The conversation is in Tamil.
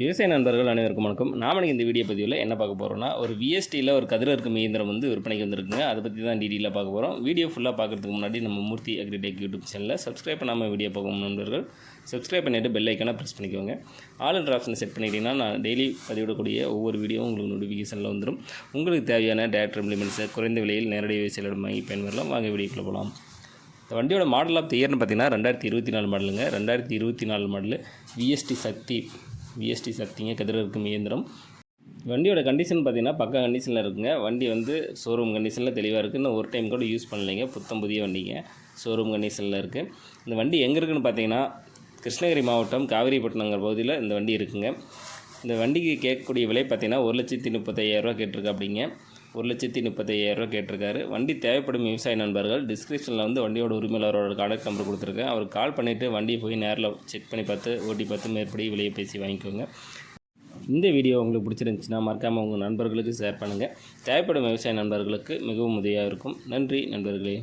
விவசாய நண்பர்கள் அனைவருக்கும் வணக்கம். நாம இந்த வீடியோ பதிவில் என்ன பார்க்க போகிறோம்னா ஒரு விஎஸ்டியில் ஒரு கதிர இருக்கும் இயந்திரம் வந்து விற்பனைக்கு வந்திருக்குங்க. அதை பற்றி தான் டீட்டெயிலாக பார்க்க போகிறோம் வீடியோ ஃபுல்லாக பார்க்குறதுக்கு முன்னாடி நம்ம மூர்த்தி அக்ரிடெக் யூடியூப் சேனலில் சப்ஸ்கிரைப் பண்ணாமல் வீடியோ பார்க்கும் நண்பர்கள். சப்ஸ்கிரைப் பண்ணிவிட்டு பெல் ஐக்கனாக ப்ரெஸ் பண்ணிக்கோங்க. ஆல் அண்ட் ஆப்ஷனை செட் பண்ணிட்டீங்கன்னா நான் டெய்லி பதிவிடக்கூடிய ஒவ்வொரு வீடியோவும் உங்களுக்கு நோட்டிஃபிகேஷனில் வந்துடும் உங்களுக்கு தேவையான டேரக்டர் இம்ப்ளிமெண்ட்ஸை குறைந்த விலையில் நேரடி விவசாயிடம் வாங்கி பயன்பெறலாம். வாங்க வீடியோக்குள்ள போகலாம் இந்த வண்டியோட மாடல் ஆஃப் த இயர்னு பார்த்தீங்கன்னா ரெண்டாயிரத்தி இருபத்தி நாலு மாடலுங்க ரெண்டாயிரத்தி இருபத்தி நாலு மாடலு விஎஸ்டி சக்தி விஎஸ்டி சக்திங்க கதிர இயந்திரம். வண்டியோட கண்டிஷன் பார்த்தீங்கன்னா பக்கா கண்டிஷனில் இருக்குங்க. வண்டி வந்து ஷோரூம் கண்டிஷனில் தெளிவாக இருக்குது இன்னும் ஒரு டைம் கூட யூஸ் பண்ணலைங்க. புத்தம் புதிய வண்டிங்க. ஷோரூம் கண்டிஷனில் இருக்குது இந்த வண்டி எங்கே இருக்குன்னு பார்த்தீங்கன்னா கிருஷ்ணகிரி மாவட்டம் காவிரிப்பட்டினங்கிற பகுதியில் இந்த வண்டி இருக்குங்க. இந்த வண்டிக்கு கேட்கக்கூடிய விலை பார்த்தீங்கன்னா ஒரு லட்சத்தி முப்பத்தையாயிரரூவா கேட்டிருக்கு அப்படிங்க. ஒரு லட்சத்தி முப்பத்தையாயிரரூவா கேட்டிருக்காரு. வண்டி தேவைப்படும் விவசாய நண்பர்கள் டிஸ்கிரிப்ஷனில் வந்து வண்டியோட உரிமையாளரோட கான்டாக்ட் நம்பர் கொடுத்துருக்கேன். அவர் கால் பண்ணிவிட்டு வண்டியை போய் நேரில் செக் பண்ணி பார்த்து ஓட்டி பார்த்து மேற்படி விலையை பேசி வாங்கிக்கோங்க. இந்த வீடியோ உங்களுக்கு பிடிச்சிருந்துச்சுன்னா மறக்காமல் உங்கள் நண்பர்களுக்கு ஷேர் பண்ணுங்கள் தேவைப்படும் விவசாய நண்பர்களுக்கு மிகவும் உதவியாக இருக்கும். நன்றி நண்பர்களே.